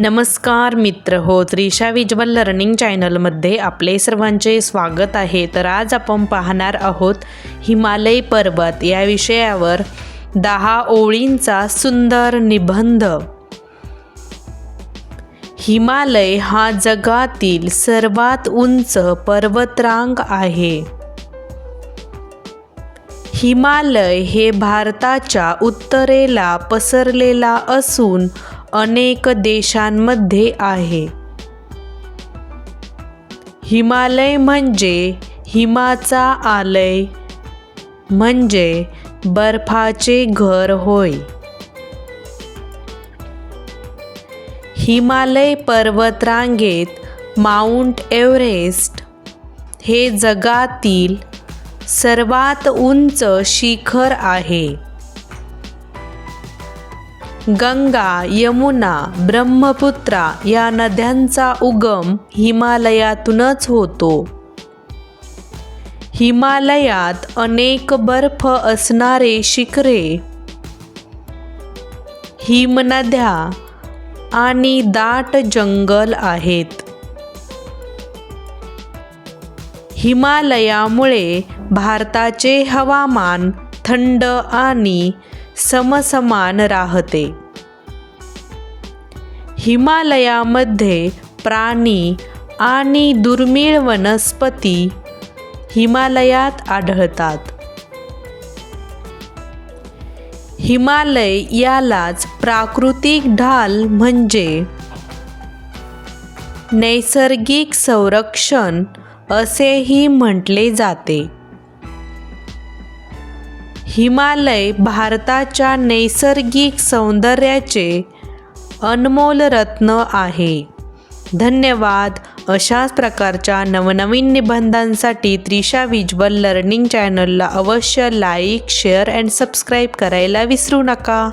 नमस्कार मित्र हो त्रिशा विज्वल लर्निंग चॅनलमध्ये आपले सर्वांचे स्वागत आहे. तर आज आपण पाहणार आहोत हिमालय पर्वत या विषयावर दहा ओळींचा सुंदर निबंध. हिमालय हा जगातील सर्वात उंच पर्वतरांग आहे. हिमालय हे भारताच्या उत्तरेला पसरलेला असून अनेक देशांमध्ये आहे. हिमालय म्हणजे हिमाचा आलय म्हणजे बर्फाचे घर होय. हिमालय पर्वतरांगेत माउंट एव्हरेस्ट हे जगातील सर्वात उंच शिखर आहे. गंगा यमुना ब्रह्मपुत्रा या नद्यांचा उगम हिमालयातूनच होतो. हिमालयात अनेक बर्फ असणारे शिखरे हिमनद्या आणि दाट जंगल आहेत. हिमालयामुळे भारताचे हवामान थंड आणि समसमान राहते. हिमालयामध्ये प्राणी आणि दुर्मिळ वनस्पती हिमालयात आढळतात. हिमालय यालाच प्राकृतिक ढाल म्हणजे नैसर्गिक संरक्षण असेही म्हटले जाते. हिमालय भारताच्या नैसर्गिक सौंदर्याचे अनमोल रत्न आहे. धन्यवाद. अशाच प्रकारच्या नवनवीन निबंधांसाठी त्रिशा विज्वल लर्निंग चॅनलला अवश्य लाईक शेअर अँड सबस्क्राईब करायला विसरू नका.